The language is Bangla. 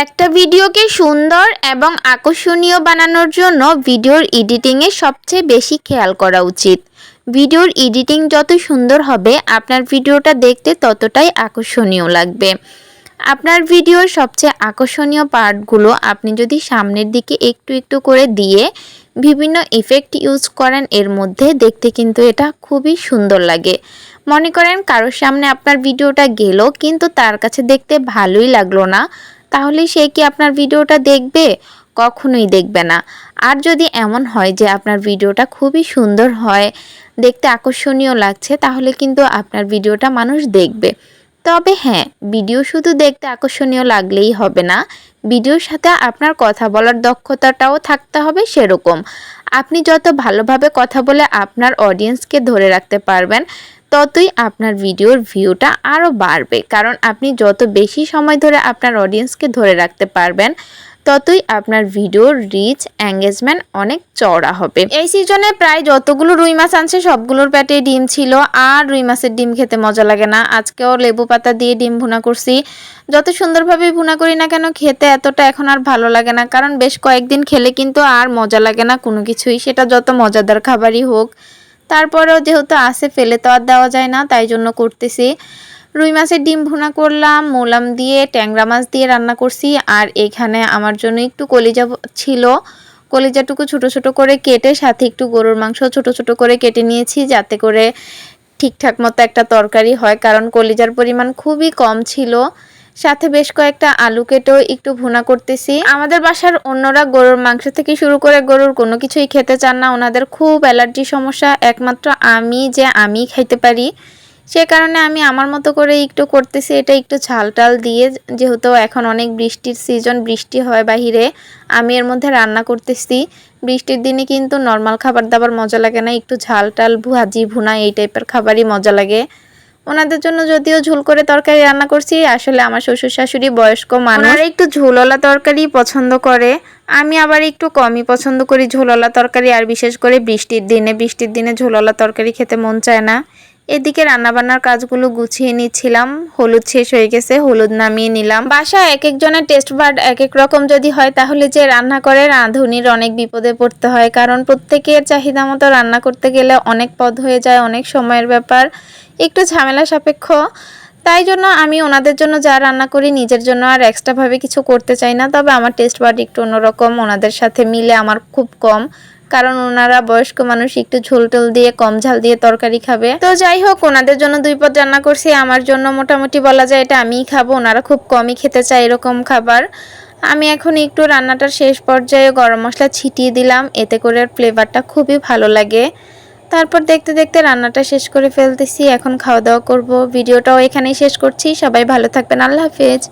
একটা ভিডিওকে সুন্দর এবং আকর্ষণীয় বানানোর জন্য ভিডিওর এডিটিংয়ে সবচেয়ে বেশি খেয়াল করা উচিত। ভিডিওর এডিটিং যত সুন্দর হবে, আপনার ভিডিওটা দেখতে ততটাই আকর্ষণীয় লাগবে। আপনার ভিডিওর সবচেয়ে আকর্ষণীয় পার্টগুলো আপনি যদি সামনের দিকে একটু একটু করে দিয়ে বিভিন্ন ইফেক্ট ইউজ করেন, এর মধ্যে দেখতে কিন্তু এটা খুবই সুন্দর লাগে। মনে করেন কারোর সামনে আপনার ভিডিওটা গেল, কিন্তু তার কাছে দেখতে ভালোই লাগল না। তাহলে সে কি আপনার ভিডিওটা দেখবে? কখনোই দেখবে না। আর যদি এমন হয় যে আপনার ভিডিওটা খুবই সুন্দর হয়, দেখতে আকর্ষণীয় লাগছে, তাহলে কিন্তু আপনার ভিডিওটা মানুষ দেখবে। তবে হ্যাঁ ভিডিও শুধু দেখতে আকর্ষণীয় লাগলেই হবে না। ভিডিওর সাথে আপনার কথা বলার দক্ষতাটাও থাকতে হবে সেরকম। আপনি যত ভালোভাবে কথা বলে আপনার অডিয়েন্সকে ধরে রাখতে পারবেন ততই আপনার ভিডিওর ভিউটা আরও বাড়বে। কারণ আপনি যত বেশি সময় ধরে আপনার অডিয়েন্সকে ধরে রাখতে পারবেন, ততই আপনার ভিডিওর রিচ এঙ্গেজমেন্ট অনেক চওড়া হবে। এই সিজনে প্রায় যতগুলো রুই মাছ আনছে, সবগুলোর পেটে ডিম ছিল। আর রুই মাছের ডিম খেতে মজা লাগে না। আজকেও লেবু পাতা দিয়ে ডিম ভুনা করছি। যত সুন্দরভাবে ভুনা করি না কেন, খেতে এতটা এখন আর ভালো লাগে না। কারণ বেশ কয়েকদিন খেলে কিন্তু আর মজা লাগে না কোনো কিছুই। সেটা যত মজাদার খাবারই হোক তারপরেও যেহেতু আসে ফেলে তো আর দেওয়া যায় না, তাই জন্য করতেছি। রুই মাছের ডিম ভুনা করলাম, মোলাম দিয়ে, ট্যাংরা মাছ দিয়ে রান্না করছি, আর এখানে আমার জন্য একটু কলিজা ছিল। কলিজাটুকু ছোট ছোট করে কেটে, সাথে একটু গরুর মাংস ছোট ছোট করে কেটে নিয়েছি, যাতে করে ঠিকঠাক মতো একটা তরকারি হয়, কারণ কলিজার পরিমাণ খুবই কম ছিল। সাথে বেশ কয়েকটা আলু কেটেও একটু ভুনা করতেছি। আমাদের বাসার অন্যরা গরুর মাংস থেকে শুরু করে গরুর কোনো কিছুই খেতে চান না। ওনাদের খুব অ্যালার্জি সমস্যা, একমাত্র আমি যে আমি খাইতে পারি। সে কারণে আমি আমার মতো করে একটু করতেছি, এটা একটু ঝাল টাল দিয়ে। যেহেতু এখন অনেক বৃষ্টির সিজন বৃষ্টি হয় বাহিরে, আমি এর মধ্যে রান্না করতেছি। বৃষ্টির দিনে কিন্তু নর্মাল খাবার দাবার মজা লাগে না, একটু ঝাল টাল ভাজি ভুনা এই টাইপের খাবারই মজা লাগে। ওনাদের জন্য যদিও ঝুল করে তরকারি রান্না করছি, আসলে আমার শ্বশুর শাশুড়ি বয়স্ক মানুষ। একটু ঝোলওয়ালা তরকারি পছন্দ করে, আমি আবার একটু কমই পছন্দ করি ঝোলওয়ালা তরকারি, আর বিশেষ করে বৃষ্টির দিনে বৃষ্টির দিনে ঝোলওয়ালা তরকারি খেতে মন চায় না। এদিকে রান্নাবান্নার কাজগুলো গুছিয়ে নিচ্ছিলাম। হলুদ শেষ হয়ে গেছে, হলুদ নামিয়ে নিলাম। বাসা এক একজনের টেস্ট বার্ড এক এক রকম যদি হয়, তাহলে যে রান্না করে রাঁধুনির অনেক বিপদে পড়তে হয়। কারণ প্রত্যেকের চাহিদা মতো রান্না করতে গেলে অনেক পদ হয়ে যায়, অনেক সময়ের ব্যাপার, একটু ঝামেলা সাপেক্ষ। তাই জন্য আমি ওনাদের জন্য যা রান্না করি, নিজের জন্য আর এক্সট্রাভাবে কিছু করতে চাই না। তবে আমার টেস্ট বার্ড একটু অন্যরকম, ওনাদের সাথে মিলে আমার খুব কম। কারণ ওনারা বয়স্ক মানুষ, একটু ঝোল টোল দিয়ে, কম ঝাল দিয়ে তরকারি খাবে। তো যাই হোক, ওনাদের জন্য দুই পদ রান্না করছি। আমার জন্য মোটামুটি বলা যায় এটা আমিই খাব। ওনারা খুব কমই খেতে চায় এরকম খাবার। আমি এখন একটু রান্নাটার শেষ পর্যায়ে গরম মশলা ছিটিয়ে দিলাম। এতে করে ফ্লেভারটা খুবই ভালো লাগে। তারপর দেখতে দেখতে রান্নাটা শেষ করে ফেলতেছি। এখন খাওয়া দাওয়া করব। ভিডিওটাও এখানেই শেষ করছি। সবাই ভালো থাকবেন। আল্লাহ হাফেজ।